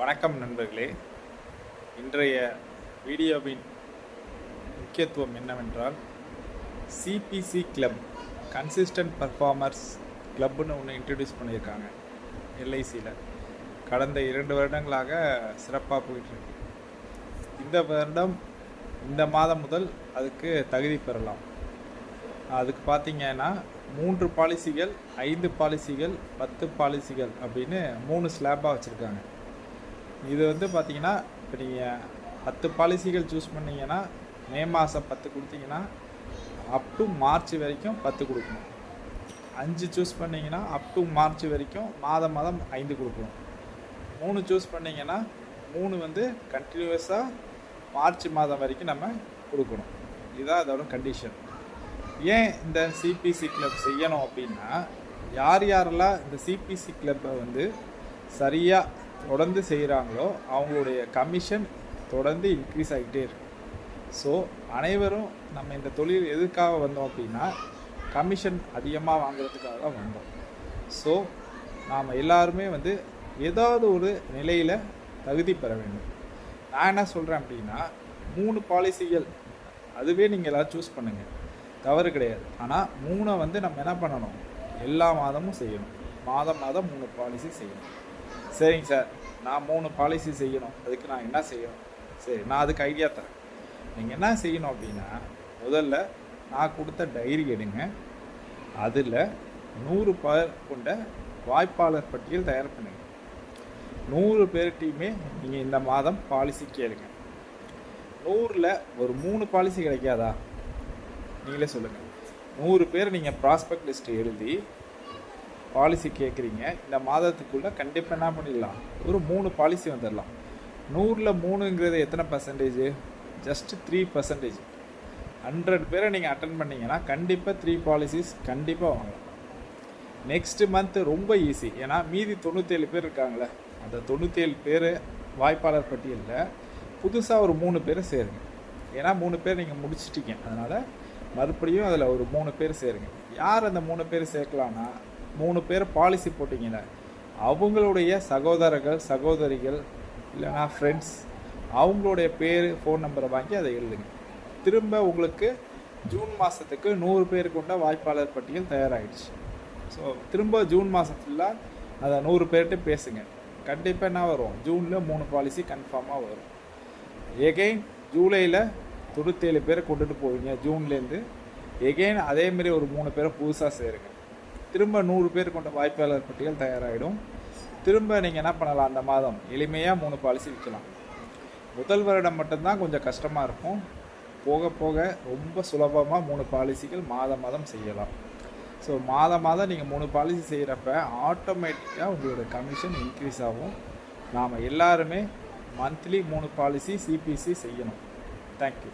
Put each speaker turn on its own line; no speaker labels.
வணக்கம் நண்பர்களே. இன்றைய வீடியோவின் முக்கியத்துவம் என்னவென்றால் சிபிசி கிளப் கன்சிஸ்டன்ட் பர்ஃபார்மர்ஸ் கிளப்னு ஒன்று இன்ட்ரடியூஸ் பண்ணியிருக்காங்க. எல்ஐசியில் கடந்த இரண்டு வருடங்களாக சிறப்பாக போயிட்டுருக்கு. இந்த வருடம் இந்த மாதம் முதல் அதுக்கு தகுதி பெறலாம். அதுக்கு பார்த்தீங்கன்னா மூன்று பாலிசிகள் ஐந்து பாலிசிகள் பத்து பாலிசிகள் அப்படின்னு மூணு ஸ்லாப்பாக வச்சுருக்காங்க. இது வந்து பார்த்தீங்கன்னா இப்போ நீங்கள் பத்து பாலிசிகள் சூஸ் பண்ணீங்கன்னா மே மாதம் பத்து கொடுத்தீங்கன்னா அப் டு மார்ச் வரைக்கும் பத்து கொடுக்கணும். அஞ்சு சூஸ் பண்ணிங்கன்னா அப் டு மார்ச் வரைக்கும் மாதம் மாதம் ஐந்து கொடுக்கணும். மூணு சூஸ் பண்ணிங்கன்னா மூணு வந்து கண்டினியூஸாக மார்ச் மாதம் வரைக்கும் நம்ம கொடுக்கணும். இதுதான் அதோட கண்டிஷன் ஏன் இந்த சிபிசி கிளப் செய்யணும் அப்படின்னா யார் யாரெல்லாம் இந்த சிபிசி கிளப்பை வந்து சரியாக தொடர்ந்து செய்கிறாங்களோ அவங்களுடைய கமிஷன் தொடர்ந்து இன்க்ரீஸ் ஆகிட்டே இருக்கு. ஸோ அனைவரும் நம்ம இந்த தொழில் எதுக்காக வந்தோம் அப்படின்னா கமிஷன் அதிகமாக வாங்குறதுக்காக தான் வந்தோம். ஸோ நாம் எல்லாருமே வந்து ஏதாவது ஒரு நிலையில் தகுதி பெற வேண்டும். நான் என்ன சொல்கிறேன் அப்படின்னா மூணு பாலிசிகள் அதுவே நீங்கள் எல்லாம் சூஸ் பண்ணுங்கள் தவறு கிடையாது. ஆனால் மூணை வந்து நம்ம என்ன பண்ணணும்? எல்லா மாதமும் செய்யணும். மாதம் மாதம் மூணு பாலிசி செய்யணும். சரிங்க சார். நான் மூணு பாலிசி செய்யணும். அதுக்கு நான் என்ன செய்யணும்? சரி நான் அதுக்கு ஐடியா தரேன். நீங்கள் என்ன செய்யணும் அப்படின்னா முதல்ல நான் கொடுத்த டைரி எடுங்க. அதில் நூறு பேர் கொண்ட வாய்ப்பாளர் பட்டியல் தயார் பண்ணுங்க. நூறு பேர்கிட்டையுமே நீங்கள் இந்த மாதம் பாலிசி கேளுங்க. நூறில் ஒரு மூணு பாலிசி கிடைக்காதா? நீங்களே சொல்லுங்கள் நூறு பேர் நீங்கள் ப்ராஸ்பெக்ட் லிஸ்ட் எழுதி பாலிசி கேட்குறீங்க இந்த மாதத்துக்குள்ளே கண்டிப்பாக என்ன பண்ணிடலாம்? ஒரு மூணு பாலிசி வந்துடலாம். நூறில் மூணுங்கிறது எத்தனை percentage just three percentage hundred பேரை நீங்கள் அட்டன் பண்ணீங்கன்னா கண்டிப்பாக த்ரீ பாலிசிஸ் கண்டிப்பாக வாங்கலாம். நெக்ஸ்ட் மந்த்து ரொம்ப ஈஸி ஏன்னா மீதி தொண்ணூற்றேழு பேர் இருக்காங்களே அந்த தொண்ணூற்றேழு பேர் வாய்ப்பாளர் பட்டியலில் புதுசாக ஒரு மூணு பேரை சேருங்க. ஏன்னா மூணு பேர் நீங்கள் முடிச்சிட்டீங்க. அதனால் மறுபடியும் அதில் ஒரு மூணு பேர் சேருங்க. யார் அந்த மூணு பேர் சேர்க்கலான்னா மூணு பேர் பாலிசி போட்டிங்கன்னா அவங்களுடைய சகோதரர்கள் சகோதரிகள் இல்லைனா ஃப்ரெண்ட்ஸ் அவங்களுடைய பேர் ஃபோன் நம்பரை வாங்கி அதை எழுதுங்க. திரும்ப உங்களுக்கு ஜூன் மாதத்துக்கு நூறு பேர் கொண்ட வாய்ப்பாளர் பட்டியல் தயாராகிடுச்சு ஸோ திரும்ப ஜூன் மாதம் ஃபுல்லாக அதை நூறு பேர்கிட்ட பேசுங்க. கண்டிப்பாக என்ன வரும்? ஜூனில் மூணு பாலிசி கன்ஃபார்மாக வரும். எகெயின் ஜூலையில் தொண்ணூற்றேழு பேரை கொண்டுட்டு போவீங்க ஜூன்லேருந்து எகெயின் அதேமாரி ஒரு மூணு பேரை புதுசாக சேருங்க. திரும்ப நூறு பேர் கொண்ட வாய்ப்பாளர் பட்டியல் தயாராகிடும் திரும்ப நீங்கள் என்ன பண்ணலாம்? அந்த மாதம் எளிமையாக மூணு பாலிசி விற்கலாம் முதல் வருடம் மட்டும்தான் கொஞ்சம் கஷ்டமாக இருக்கும். போக போக ரொம்ப சுலபமாக மூணு பாலிசிகள் மாதம் மாதம் செய்யலாம். ஸோ மாதம் மாதம் நீங்கள் மூணு பாலிசி செய்கிறப்ப ஆட்டோமேட்டிக்காக உங்களோட கமிஷன் இன்க்ரீஸ் ஆகும். நாம் எல்லாருமே மந்த்லி மூணு பாலிசி சிபிசி செய்யணும். தேங்க்யூ